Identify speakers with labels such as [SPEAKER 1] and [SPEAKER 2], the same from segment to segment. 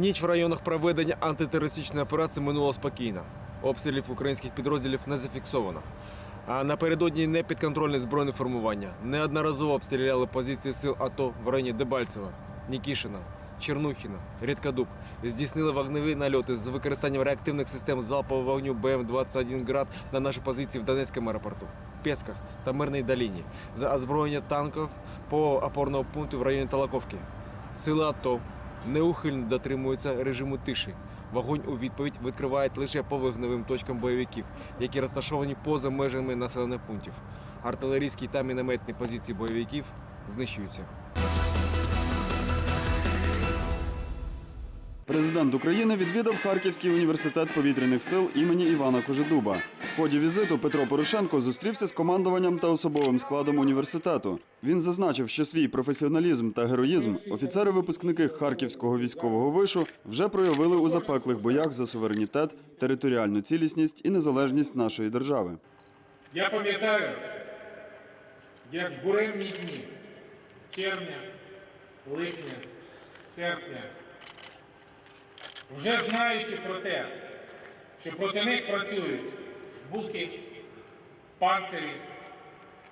[SPEAKER 1] Ніч в районах проведення антитерористичної операції минула спокійно. Обстрілів українських підрозділів не зафіксовано. А напередодні непідконтрольні збройні формування неодноразово обстріляли позиції сил АТО в районі Дебальцева, Нікішина, Чернухіна, Рідкадуб. Здійснили вогневі нальоти з використанням реактивних систем залпового вогню БМ-21 «Град» на наші позиції в Донецькому аеропорту, Песках та Мирній доліні, за озброєння танків по опорному пункту в районі Талаковки. Сили АТО неухильно дотримуються режиму тиші. Вогонь у відповідь відкривають лише по вогневим точкам бойовиків, які розташовані поза межами населених пунктів. Артилерійські та мінометні позиції бойовиків знищуються.
[SPEAKER 2] Президент України відвідав Харківський університет повітряних сил імені Івана Кожедуба. В ході візиту Петро Порошенко зустрівся з командуванням та особовим складом університету. Він зазначив, що свій професіоналізм та героїзм офіцери-випускники Харківського військового вишу вже проявили у запеклих боях за суверенітет, територіальну цілісність і незалежність нашої держави.
[SPEAKER 3] Я пам'ятаю, як в буремні дні червня, липня, серпня, вже знаючи про те, що проти них працюють буки, панцирі,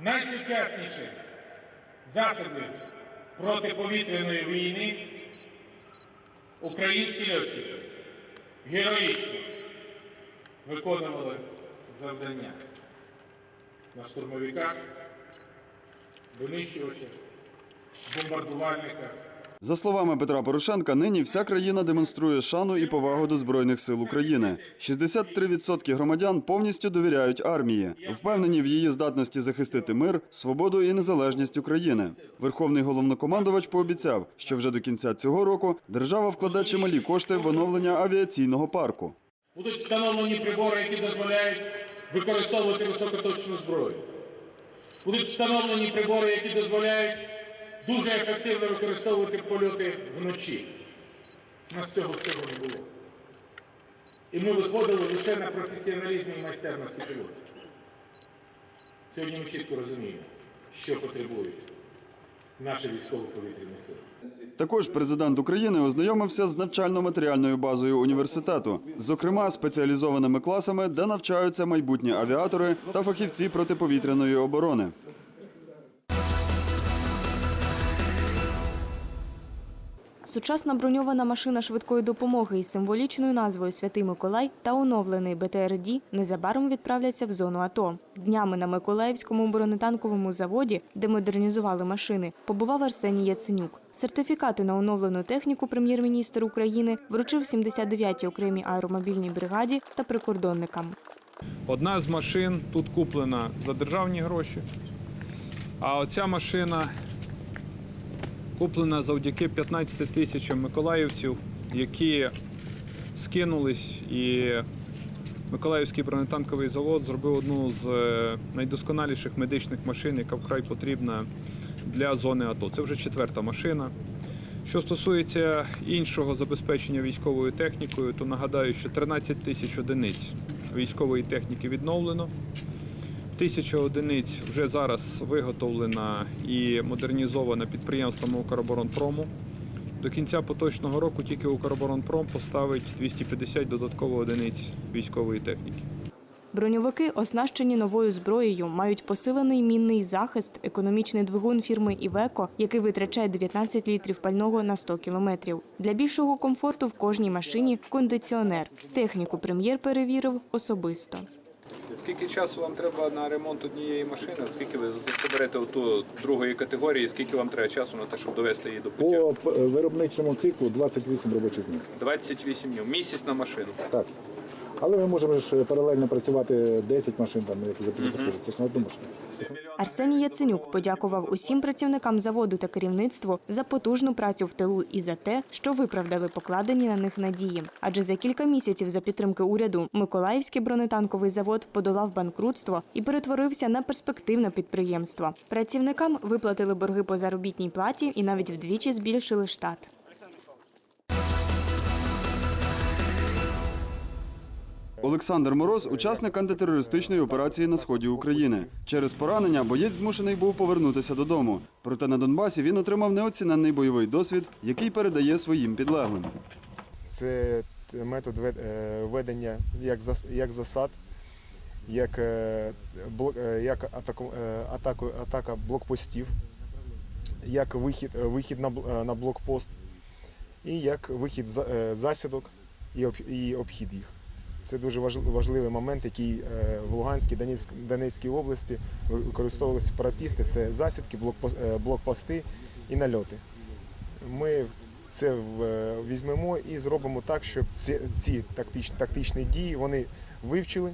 [SPEAKER 3] найсучасніші засоби протиповітряної війни, українські льотчики героїчно виконували завдання на штурмовиках, винищувачах, бомбардувальниках.
[SPEAKER 2] За словами Петра Порошенка, нині вся країна демонструє шану і повагу до збройних сил України. 63% громадян повністю довіряють армії, впевнені в її здатності захистити мир, свободу і незалежність України. Верховний головнокомандувач пообіцяв, що вже до кінця цього року держава вкладе чималі кошти в оновлення авіаційного парку.
[SPEAKER 3] Будуть встановлені прибори, які дозволяють використовувати високоточну зброю. Будуть встановлені прибори, які дозволяють дуже ефективно використовувати польоти вночі. У нас цього всього не було. І ми виходили лише на професіоналізмі і майстерності пілотів. Сьогодні ми чітко розуміємо, що потребують наші військово-повітряні сили.
[SPEAKER 2] Також президент України ознайомився з навчально-матеріальною базою університету, зокрема спеціалізованими класами, де навчаються майбутні авіатори та фахівці протиповітряної оборони.
[SPEAKER 4] Сучасна броньована машина швидкої допомоги із символічною назвою Святий Миколай та оновлений БТРД незабаром відправляться в зону АТО. Днями на Миколаївському бронетанковому заводі, де модернізували машини, побував Арсеній Яценюк. Сертифікати на оновлену техніку прем'єр-міністр України вручив 79-й окремій аеромобільній бригаді та прикордонникам.
[SPEAKER 5] Одна з машин тут куплена за державні гроші, а оця машина куплена завдяки 15 тисячам миколаївців, які скинулись, і Миколаївський бронетанковий завод зробив одну з е, найдосконаліших медичних машин, яка вкрай потрібна для зони АТО. Це вже четверта машина. Що стосується іншого забезпечення військовою технікою, то нагадаю, що 13 тисяч одиниць військової техніки відновлено. Тисяча одиниць вже зараз виготовлена і модернізована підприємством Укроборонпрому. До кінця поточного року тільки Укроборонпром поставить 250 додатково одиниць військової техніки.
[SPEAKER 4] Броньовики, оснащені новою зброєю, мають посилений мінний захист, економічний двигун фірми Івеко, який витрачає 19 літрів пального на 100 кілометрів. Для більшого комфорту в кожній машині кондиціонер. Техніку прем'єр перевірив особисто.
[SPEAKER 5] Скільки часу вам треба на ремонт однієї машини? Скільки ви заберете ту другої категорії? Скільки вам треба часу на те, щоб довести її до
[SPEAKER 6] По виробничому циклу 28 робочих днів.
[SPEAKER 5] 28 днів. Місяць на машину.
[SPEAKER 6] Так. Але ми можемо ж паралельно працювати 10 машин, там, як запустити. Це ж на одну машину.
[SPEAKER 4] Арсеній Яценюк подякував усім працівникам заводу та керівництву за потужну працю в тилу і за те, що виправдали покладені на них надії. Адже за кілька місяців за підтримки уряду Миколаївський бронетанковий завод подолав банкрутство і перетворився на перспективне підприємство. Працівникам виплатили борги по заробітній платі і навіть вдвічі збільшили штат.
[SPEAKER 2] Олександр Мороз учасник антитерористичної операції на сході України. Через поранення боєць змушений був повернутися додому. Проте на Донбасі він отримав неоціненний бойовий досвід, який передає своїм підлеглим.
[SPEAKER 7] це метод е, ведення як, зас- як засад, як, е, е, як атаку, атака блокпостів, як вихід, вихід на, бл- на блокпост, і як вихід за- засідок і обхід їх. Це дуже важливий момент, який е, в Луганській Донецьк, Донецькій області використовували сепаратисти. Це засідки, е, блокпости і нальоти. Ми це візьмемо і зробимо так, щоб ці, ці тактичні, тактичні дії вони вивчили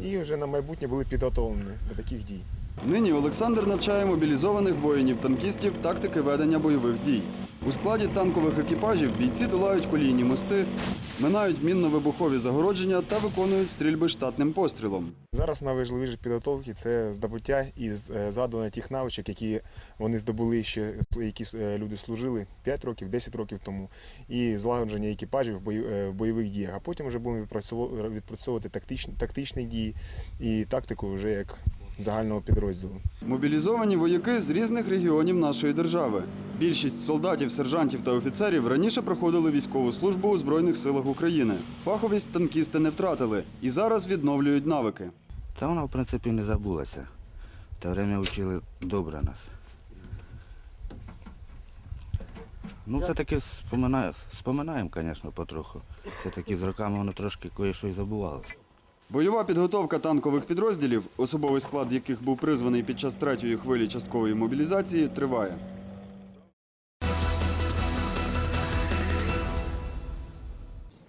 [SPEAKER 7] і вже на майбутнє були підготовлені до таких дій.
[SPEAKER 2] Нині Олександр навчає мобілізованих воїнів-танкістів тактики ведення бойових дій. У складі танкових екіпажів бійці долають колійні мости, минають мінно-вибухові загородження та виконують стрільби штатним пострілом.
[SPEAKER 7] Зараз найважливіше підготовки це здобуття і е, тих навичок, які вони здобули ще, які е, люди служили 5 років, 10 років тому, і злагодження екіпажів в е, бойових діях. А потім вже будемо відпрацьовувати тактичні, тактичні дії і тактику вже як загального підрозділу.
[SPEAKER 2] Мобілізовані вояки з різних регіонів нашої держави. Більшість солдатів, сержантів та офіцерів раніше проходили військову службу у Збройних силах України. Фаховість танкісти не втратили і зараз відновлюють навики.
[SPEAKER 8] Та вона, в принципі, не забулася. Те время вчили добре нас. Ну, все-таки споминаю, споминаємо, звісно, потроху. Все-таки з роками воно трошки кое-що й забувалося.
[SPEAKER 2] Бойова підготовка танкових підрозділів, особовий склад яких був призваний під час третьої хвилі часткової мобілізації, триває.
[SPEAKER 9] –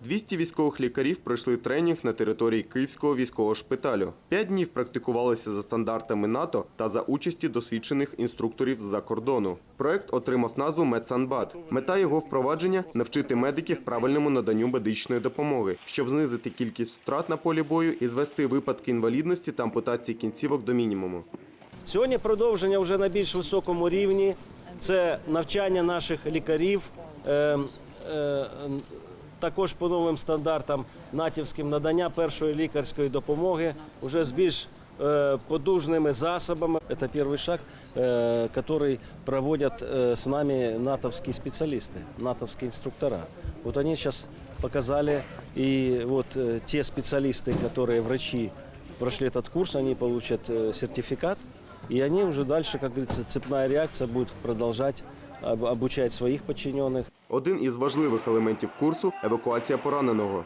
[SPEAKER 9] 200 військових лікарів пройшли тренінг на території Київського військового шпиталю. П'ять днів практикувалися за стандартами НАТО та за участі досвідчених інструкторів з-за кордону. Проект отримав назву «Медсанбат». Мета його впровадження – навчити медиків правильному наданню медичної допомоги, щоб знизити кількість втрат на полі бою і звести випадки інвалідності та ампутації кінцівок до мінімуму.
[SPEAKER 10] Сьогодні продовження вже на більш високому рівні. Це навчання наших лікарів. е, е, також по новим стандартам натівським надання першої лікарської допомоги вже з більш е, подужними засобами. Це перший шаг, е, який проводять е, з нами натовські спеціалісти, натовські інструктора. Вот вони зараз показали, и вот э, те специалисты, которые врачи прошли этот курс, они получат э, сертификат, и они уже дальше, как говорится, цепная реакция будет продолжать об- обучать своих подчиненных.
[SPEAKER 9] Один із важливих елементів курсу – евакуація пораненого.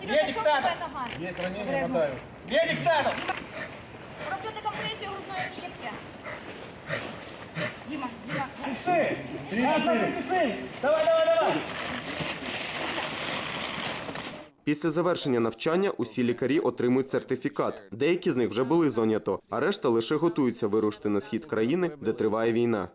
[SPEAKER 11] Твоя нога? Есть ранение, мотаю. Медик стану! Роблю декомпресію грудної клітки. Дима, Дима.
[SPEAKER 9] Після завершення навчання усі лікарі отримують сертифікат. Деякі з них вже були зоні АТО, а решта лише готуються вирушити на схід країни, де триває війна.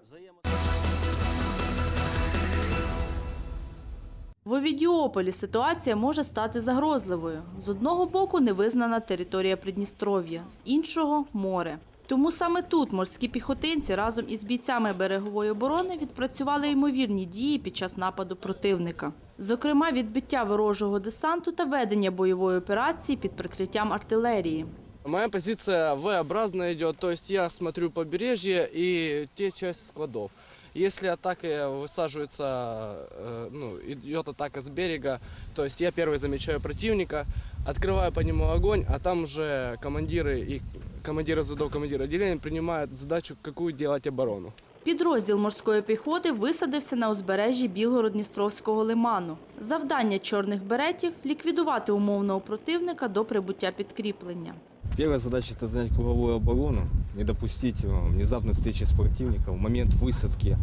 [SPEAKER 12] В Овідіополі ситуація може стати загрозливою. З одного боку невизнана територія Придністров'я, з іншого море. Тому саме тут морські піхотинці разом із бійцями берегової оборони відпрацювали ймовірні дії під час нападу противника. Зокрема, відбиття ворожого десанту та ведення бойової операції під прикриттям артилерії.
[SPEAKER 13] Моя позиция V-образная идет, то есть я смотрю побережье и те часть складов. Если атака высаживается, э, ну, идет атака с берега, то есть я первый замечаю противника, открываю по нему огонь, а там уже командиры и командиры зводов, командиры отделения принимают задачу, какую делать оборону.
[SPEAKER 12] Підрозділ морської піхоти висадився на узбережжі Білгород-Дністровського лиману. Завдання чорних беретів ліквідувати умовного противника до прибуття підкріплення.
[SPEAKER 1] Первая задача – это занять круговую оборону, не допустить э, внезапной встречи с противником в момент высадки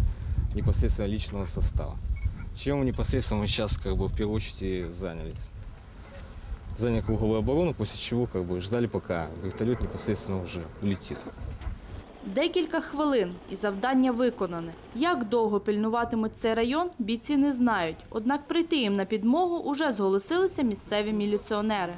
[SPEAKER 1] непосредственно личного состава. Чем непосредственно мы сейчас как бы в первую очередь и Заняли круговую оборону, после чего как бы ждали, пока вертолет непосредственно уже улетит.
[SPEAKER 12] Декілька хвилин і завдання виконане. Як довго пильнуватимуть цей район, бійці не знають. Однак прийти їм на підмогу уже зголосилися місцеві міліціонери.